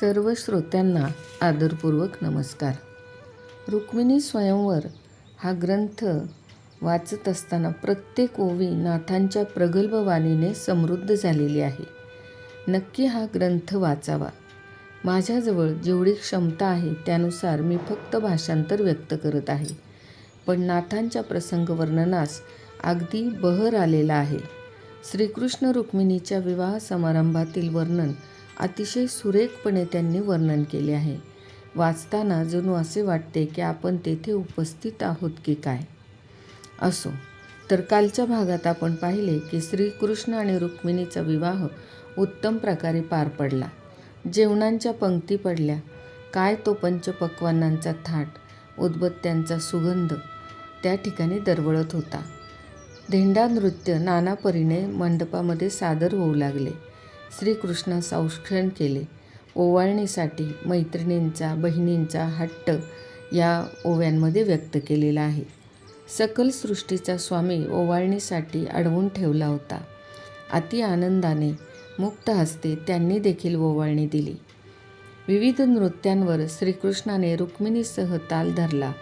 सर्व श्रोत्यांना आदरपूर्वक नमस्कार. रुक्मिणी स्वयंवर हा ग्रंथ वाचत असताना प्रत्येक ओवी नाथांच्या प्रगल्भ वाणीने समृद्ध झालेली आहे. नक्की हा ग्रंथ वाचावा. माझ्याजवळ जेवढी क्षमता आहे त्यानुसार मी फक्त भाषांतर व्यक्त करत आहे. पण नाथांच्या प्रसंग वर्णनास अगदी बहर आलेला आहे. श्रीकृष्ण रुक्मिणीच्या विवाह समारंभातील वर्णन अतिशय सुरेखपणे त्यांनी वर्णन केले आहे. वाचताना जणू असे वाटते की आपण तेथे उपस्थित आहोत की काय? असो तर कालच्या भागात आपण पाहिले की श्रीकृष्ण आणि रुक्मिणीचा विवाह उत्तम प्रकारे पार पडला. जेवणांच्या पंक्ती पडल्या. काय तो पंचपक्वानांचा थाट उदबत्त्यांचा सुगंध त्या ठिकाणी दरवळत होता. धेंडा नृत्य नाना परीने मंडपामध्ये सादर होऊ लागले. श्रीकृष्णास औक्षण केले. ओवाळणीसाठी मैत्रिणींचा बहिणींचा हट्ट या ओव्यांमध्ये व्यक्त केलेला आहे. सकल सृष्टीचा स्वामी ओवाळणीसाठी अडवून ठेवला होता. अति आनंदाने मुक्त हस्ते त्यांनी देखील ओवाळणी दिली. विविध नृत्यांवर श्रीकृष्णाने रुक्मिणीसह ताल धरला.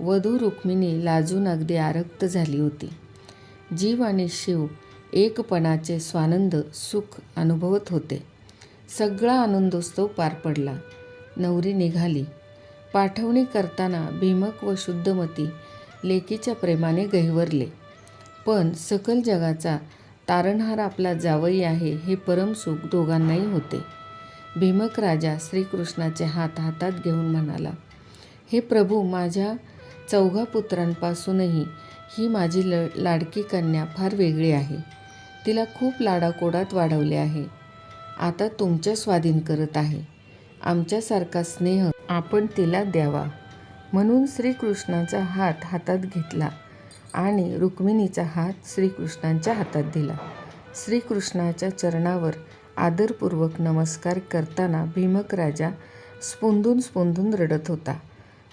वधू रुक्मिणी लाजून अगदी आरक्त झाली होती. जीव आणि शिव एकपणाचे स्वानंद सुख अनुभवत होते. सगळा आनंदोत्सव पार पडला. नवरी निघाली. पाठवणी करताना भीमक व शुद्धमती लेकीच्या प्रेमाने गहिवरले. पण सकल जगाचा तारणहार आपला जावई आहे हे परमसुख दोघांनाही होते. भीमक राजा श्रीकृष्णाचे हात हातात घेऊन म्हणाला हे प्रभू माझ्या चौघा पुत्रांपासूनही ही माझी ल लाडकी कन्या फार वेगळी आहे. तिला खूप लाडाकोडात वाढवले आहे. आता तुमच्या स्वाधीन करत आहे. आमच्यासारखा स्नेह आपण तिला द्यावा. म्हणून श्रीकृष्णाचा हात हातात घेतला आणि रुक्मिणीचा हात श्रीकृष्णांच्या हातात दिला. श्रीकृष्णाच्या चरणावर आदरपूर्वक नमस्कार करताना भीमक राजा स्पुंदून स्पुंदून रडत होता.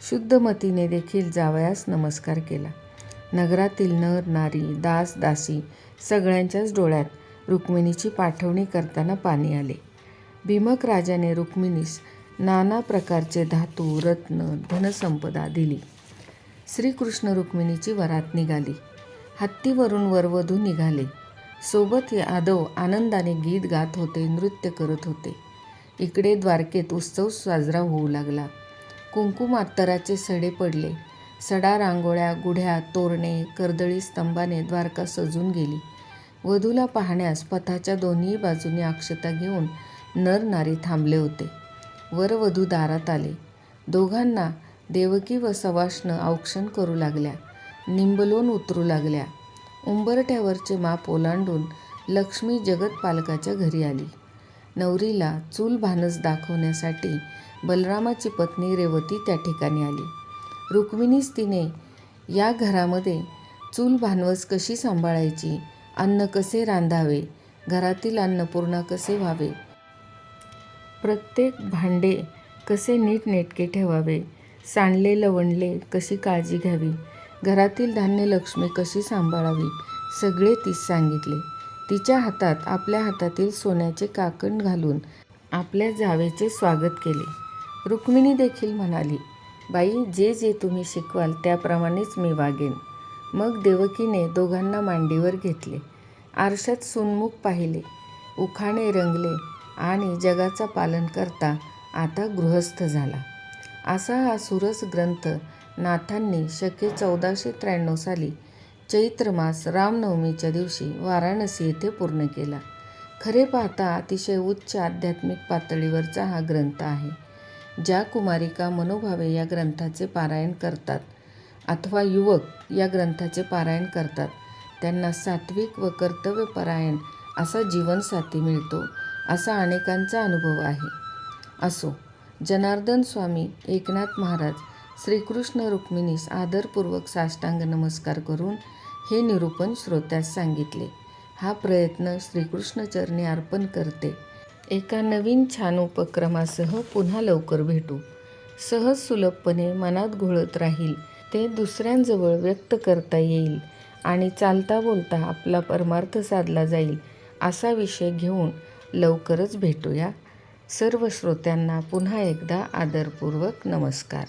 शुद्धमतीने देखील जावयास नमस्कार केला. नगरातील नर नारी दास दासी सगळ्यांच्याच डोळ्यात रुक्मिणीची पाठवणी करताना पाणी आले. भीमक राजाने रुक्मिणीस नाना प्रकारचे धातू रत्न धनसंपदा दिली. श्रीकृष्ण रुक्मिणीची वरात निघाली. हत्तीवरून वरवधू निघाले. सोबत यादव आनंदाने गीत गात होते नृत्य करत होते. इकडे द्वारकेत उत्सव साजरा होऊ लागला. कुंकुम अत्तराचे सडे पडले. सडा रांगोळ्या गुढ्या तोरणे कर्दळी स्तंभाने द्वारका सजून गेली. वधूला पाहण्यास पथाच्या दोन्ही बाजूने अक्षता घेऊन नर नारी थांबले होते. वरवधू दारात आले. दोघांना देवकी व सवाष्ण औक्षण करू लागल्या. निंबलोन उतरू लागल्या. उंबरठ्यावरचे माप ओलांडून लक्ष्मी जगतपालकाच्या घरी आली. नवरीला चूल भानस दाखवण्यासाठी बलरामाची पत्नी रेवती त्या ठिकाणी आली. रुक्मिणीस तिने या घरामध्ये चूल भानवस कशी सांभाळायची अन्न कसे रांधावे घरातील अन्नपूर्णा कसे व्हावे प्रत्येक भांडे कसे नीटनेटके ठेवावे सांडले लवणले कशी काळजी घ्यावी घरातील धान्य लक्ष्मी कशी सांभाळावी सगळे ती सांगितले. तिच्या हातात आपल्या हातातील सोन्याचे काकण घालून आपल्या जावेचे स्वागत केले. रुक्मिणी देखील म्हणाली बाई जे जे तुम्ही शिकवाल त्याप्रमाणेच मी वागेन. मग देवकीने दोघांना मांडीवर घेतले. आरशात सुन्मुख पाहिले. उखाणे रंगले आणि जगाचा पालन करता आता गृहस्थ झाला. असा हा सुरस ग्रंथ नाथांनी शके चौदाशे त्र्याण्णव साली चैत्र मास रामनवमीच्या दिवशी वाराणसी येथे पूर्ण केला. खरे पाहता अतिशय उच्च आध्यात्मिक पातळीवरचा हा ग्रंथ आहे. ज्या कुमारिका मनोभावे या ग्रंथाचे पारायण करतात अथवा युवक या ग्रंथाचे पारायण करतात त्यांना सात्विक व कर्तव्यपरायण असा जीवनसाथी मिळतो असा अनेकांचा अनुभव आहे. असो जनार्दन स्वामी एकनाथ महाराज श्रीकृष्ण रुक्मिणीस आदरपूर्वक साष्टांग नमस्कार करून हे निरूपण श्रोत्यास सांगितले. हा प्रयत्न श्रीकृष्णचरणी अर्पण करते. एका नवीन छान उपक्रमासह पुन्हा लवकर भेटू. सहज सुलभपणे मनात घोळत राहील. ते दुसऱ्यांजवळ व्यक्त करता येईल आणि चालता बोलता आपला परमार्थ साधला जाईल असा विषय घेऊन लवकरच भेटूया. सर्व श्रोत्यांना पुन्हा एकदा आदरपूर्वक नमस्कार.